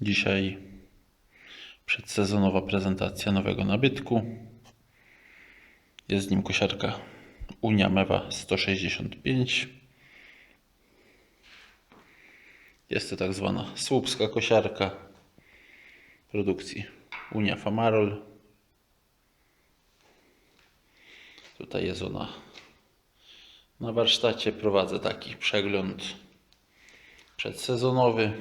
Dzisiaj przedsezonowa prezentacja nowego nabytku. Jest nim kosiarka Unia Mewa 165. Jest to tak zwana słupska kosiarka produkcji Unia Famarol. Tutaj jest ona na warsztacie. Prowadzę taki przegląd przedsezonowy.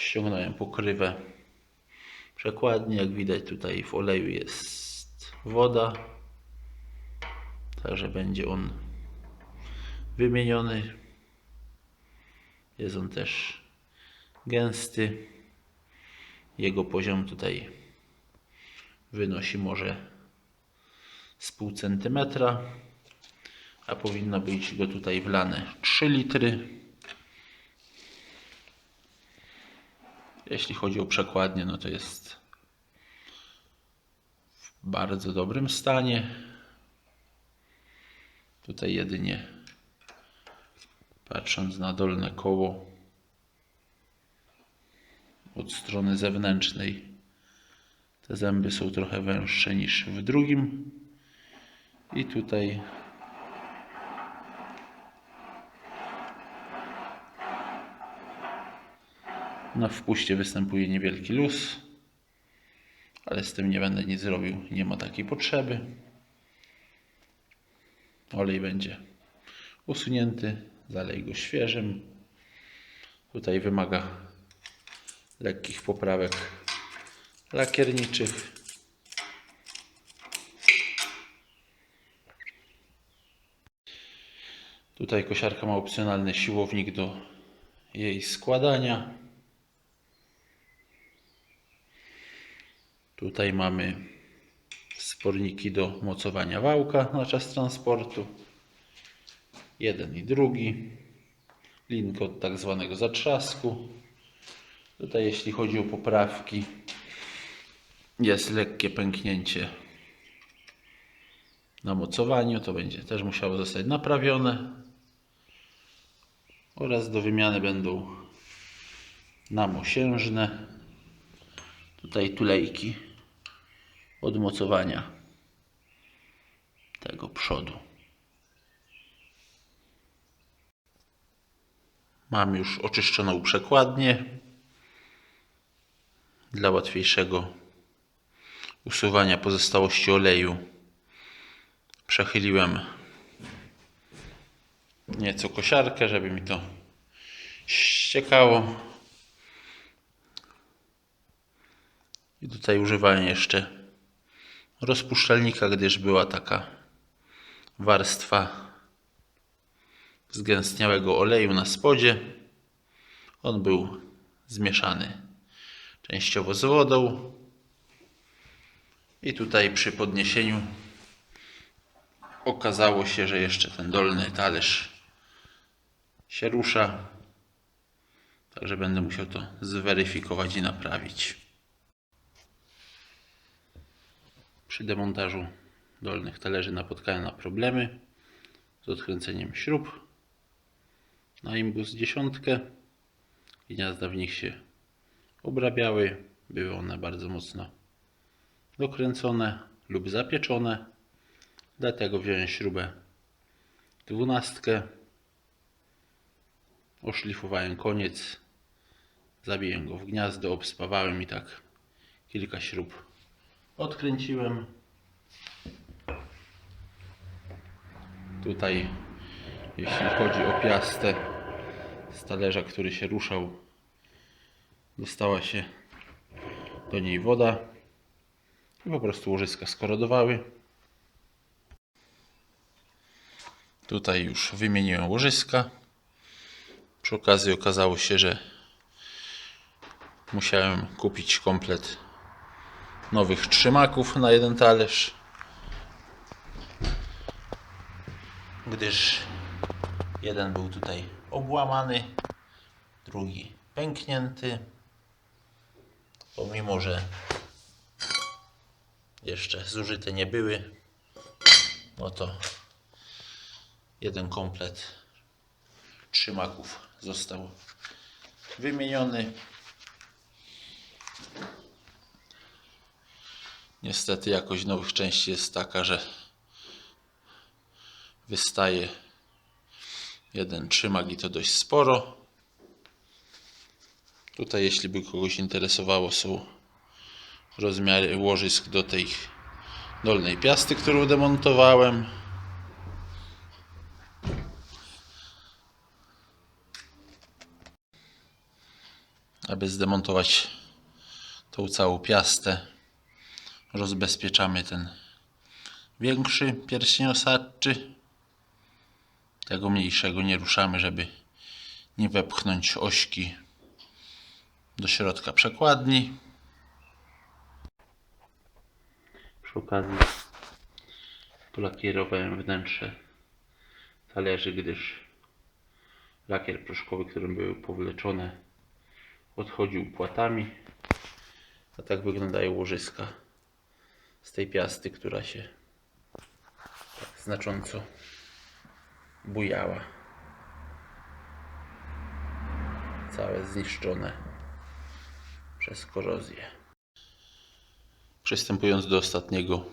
Ściągnąłem pokrywę przekładnie. Jak widać tutaj w oleju jest woda. Także będzie on wymieniony. Jest on też gęsty. Jego poziom tutaj wynosi może z pół centymetra, a powinno być go tutaj wlane 3 litry. Jeśli chodzi o przekładnię, no to jest w bardzo dobrym stanie. Tutaj jedynie patrząc na dolne koło od strony zewnętrznej te zęby są trochę węższe niż w drugim i tutaj na wpuście występuje niewielki luz ale z tym nie będę nic zrobił. Nie ma takiej potrzeby. Olej będzie usunięty zalej go świeżym. Tutaj wymaga lekkich poprawek lakierniczych. Tutaj kosiarka ma opcjonalny siłownik do jej składania. Tutaj mamy sporniki do mocowania wałka na czas transportu. Jeden i drugi. Link od tak zwanego zatrzasku. Tutaj jeśli chodzi o poprawki jest lekkie pęknięcie na mocowaniu. To będzie też musiało zostać naprawione. Oraz do wymiany będą namosiężne. Tutaj tulejki od mocowania tego przodu. Mam już oczyszczoną przekładnię dla łatwiejszego usuwania pozostałości oleju. Przechyliłem nieco kosiarkę, żeby mi to ściekało. I tutaj używałem jeszcze rozpuszczalnika, gdyż była taka warstwa zgęstniałego oleju na spodzie. On był zmieszany częściowo z wodą. I tutaj przy podniesieniu okazało się, że jeszcze ten dolny talerz się rusza. Także będę musiał to zweryfikować i naprawić. Przy demontażu dolnych talerzy napotkałem na problemy z odkręceniem śrub na imbus dziesiątkę. Gniazda w nich się obrabiały. Były one bardzo mocno dokręcone lub zapieczone. Dlatego wziąłem śrubę dwunastkę. Oszlifowałem koniec. Zabiłem go w gniazdo, obspawałem i tak kilka śrub odkręciłem. Tutaj, jeśli chodzi o piastę z talerza, który się ruszał, dostała się do niej woda i po prostu łożyska skorodowały. Tutaj już wymieniłem łożyska. Przy okazji okazało się, że musiałem kupić komplet nowych trzymaków na jeden talerz. Gdyż jeden był tutaj obłamany, drugi pęknięty. Pomimo, że jeszcze zużyte nie były, no to jeden komplet trzymaków został wymieniony. Niestety jakość nowych części jest taka, że wystaje jeden trzymak i to dość sporo. Tutaj jeśli by kogoś interesowało są rozmiary łożysk do tej dolnej piasty, którą demontowałem. Aby zdemontować tą całą piastę, rozbezpieczamy ten większy pierścień osadczy. Tego mniejszego nie ruszamy, żeby nie wepchnąć ośki do środka przekładni. Przy okazji polakierowałem wnętrze talerzy, gdyż lakier proszkowy, którym były powleczone, odchodził płatami. A tak wyglądają łożyska z tej piasty, która się tak znacząco bujała. Całe zniszczone przez korozję. Przystępując do ostatniego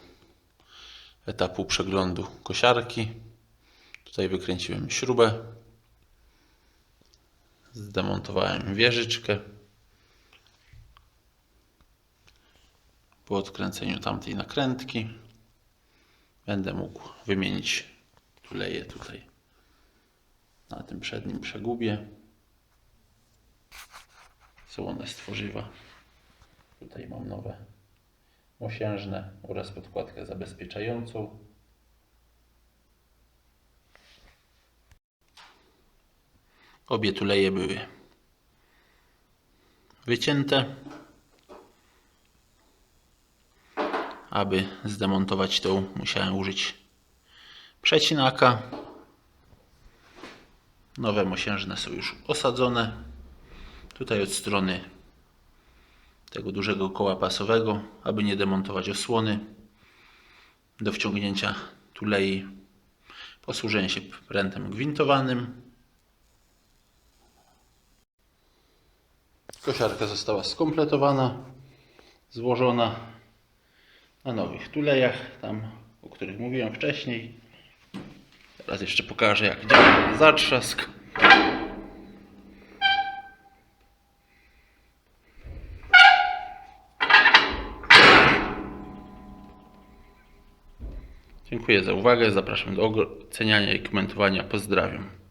etapu przeglądu kosiarki, tutaj wykręciłem śrubę, zdemontowałem wieżyczkę. Po odkręceniu tamtej nakrętki będę mógł wymienić tuleje tutaj na tym przednim przegubie. Są one z tworzywa. Tutaj mam nowe mosiężne oraz podkładkę zabezpieczającą. Obie tuleje były wycięte. Aby zdemontować tą, musiałem użyć przecinaka. Nowe mosiężne są już osadzone. Tutaj od strony tego dużego koła pasowego, aby nie demontować osłony. Do wciągnięcia tulei posłużę się prętem gwintowanym. Kosiarka została skompletowana, złożona na nowych tulejach, tam o których mówiłem wcześniej. Teraz jeszcze pokażę jak działa zatrzask. Dziękuję za uwagę. Zapraszam do oceniania i komentowania. Pozdrawiam.